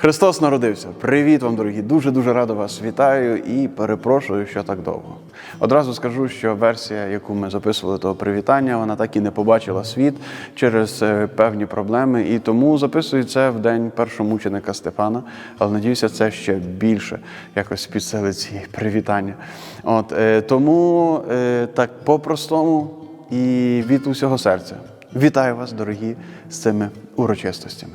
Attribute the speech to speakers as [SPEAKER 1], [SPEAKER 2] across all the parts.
[SPEAKER 1] Христос народився. Привіт вам, дорогі! Дуже дуже радо вас вітаю і перепрошую, що так довго. Одразу скажу, що версія, яку ми записували того привітання, вона так і не побачила світ через е, певні проблеми, і тому записую це в день першого мученика Стефана. Але надіюся, це ще більше якось підсилить ці привітання. От е, тому е, так по-простому і від усього серця. Вітаю вас, дорогі, з цими урочистостями.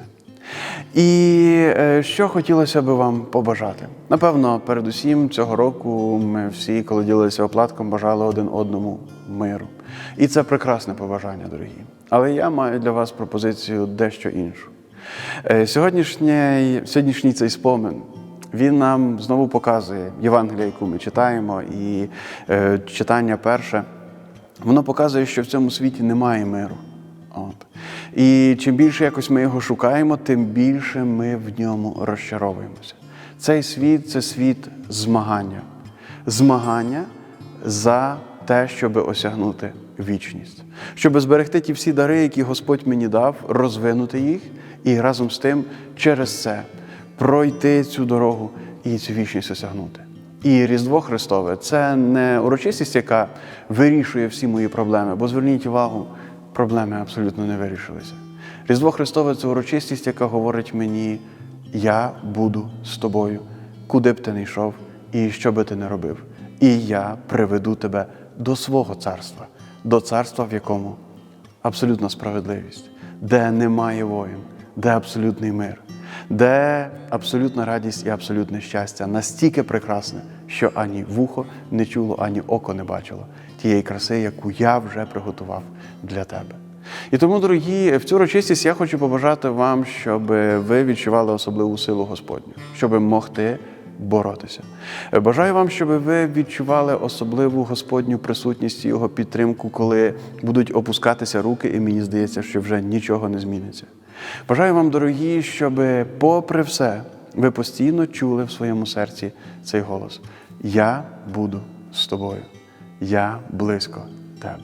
[SPEAKER 1] І е, що хотілося би вам побажати? Напевно, передусім цього року ми всі, коли ділилися оплатком, бажали один одному миру. І це прекрасне побажання, дорогі. Але я маю для вас пропозицію дещо іншу. Е, Сьогоднішній, сьогоднішній цей спомин. Він нам знову показує Євангелія, яку ми читаємо, і е, читання перше, воно показує, що в цьому світі немає миру. От. І чим більше якось ми його шукаємо, тим більше ми в ньому розчаровуємося. Цей світ це світ змагання. Змагання за те, щоб осягнути вічність, щоб зберегти ті всі дари, які Господь мені дав, розвинути їх і разом з тим через це пройти цю дорогу і цю вічність осягнути. І Різдво Христове це не урочистість, яка вирішує всі мої проблеми, бо зверніть увагу, проблеми абсолютно не вирішилися. Різдво Христове це урочистість, яка говорить мені: я буду з тобою, куди б ти не йшов і що би ти не робив. І я приведу тебе до свого царства, до царства, в якому абсолютна справедливість, де немає воїн, де абсолютний мир, де абсолютна радість і абсолютне щастя настільки прекрасне, що ані вухо не чуло, ані око не бачило тієї краси, яку я вже приготував для тебе. І тому, дорогі, в цю урочистість я хочу побажати вам, щоб ви відчували особливу силу Господню, щоб могти боротися. Бажаю вам, щоб ви відчували особливу Господню присутність і його підтримку, коли будуть опускатися руки, і мені здається, що вже нічого не зміниться. Бажаю вам, дорогі, щоб, попри все, ви постійно чули в своєму серці цей голос: Я буду з тобою, я близько тебе.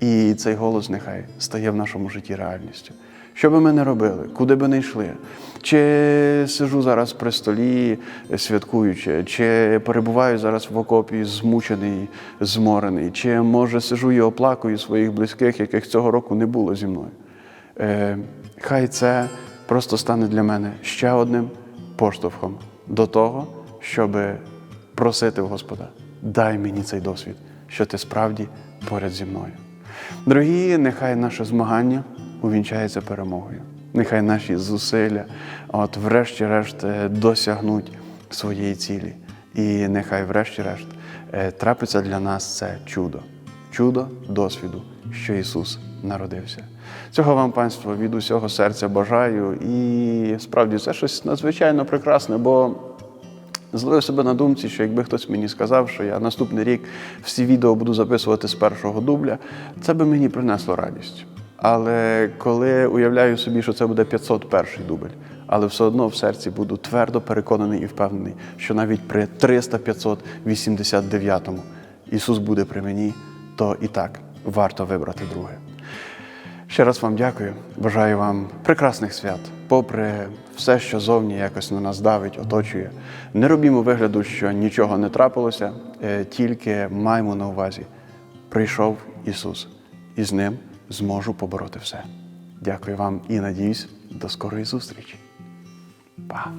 [SPEAKER 1] І цей голос нехай стає в нашому житті реальністю. Що би ми не робили, куди би не йшли, чи сижу зараз при столі святкуючи, чи перебуваю зараз в окопі змучений, зморений, чи може сижу і оплакую своїх близьких, яких цього року не було зі мною. Е, хай це просто стане для мене ще одним поштовхом до того, щоб просити в Господа, дай мені цей досвід, що ти справді поряд зі мною. Дорогі, нехай наше змагання увінчається перемогою. Нехай наші зусилля, от, врешті-решт, е, досягнуть своєї цілі. І нехай, врешті-решт, е, трапиться для нас це чудо, чудо досвіду, що Ісус народився. Цього вам, панство, від усього серця бажаю. І справді це щось надзвичайно прекрасне, бо Зловив себе на думці, що якби хтось мені сказав, що я наступний рік всі відео буду записувати з першого дубля, це би мені принесло радість. Але коли уявляю собі, що це буде 501 дубль, але все одно в серці буду твердо переконаний і впевнений, що навіть при 300-589 Ісус буде при мені, то і так варто вибрати друге. Ще раз вам дякую. Бажаю вам прекрасних свят, попри все, що зовні якось на нас давить, оточує. Не робімо вигляду, що нічого не трапилося, е, тільки маємо на увазі. Прийшов Ісус, і з ним зможу побороти все. Дякую вам і надіюсь, до скорої зустрічі. Па!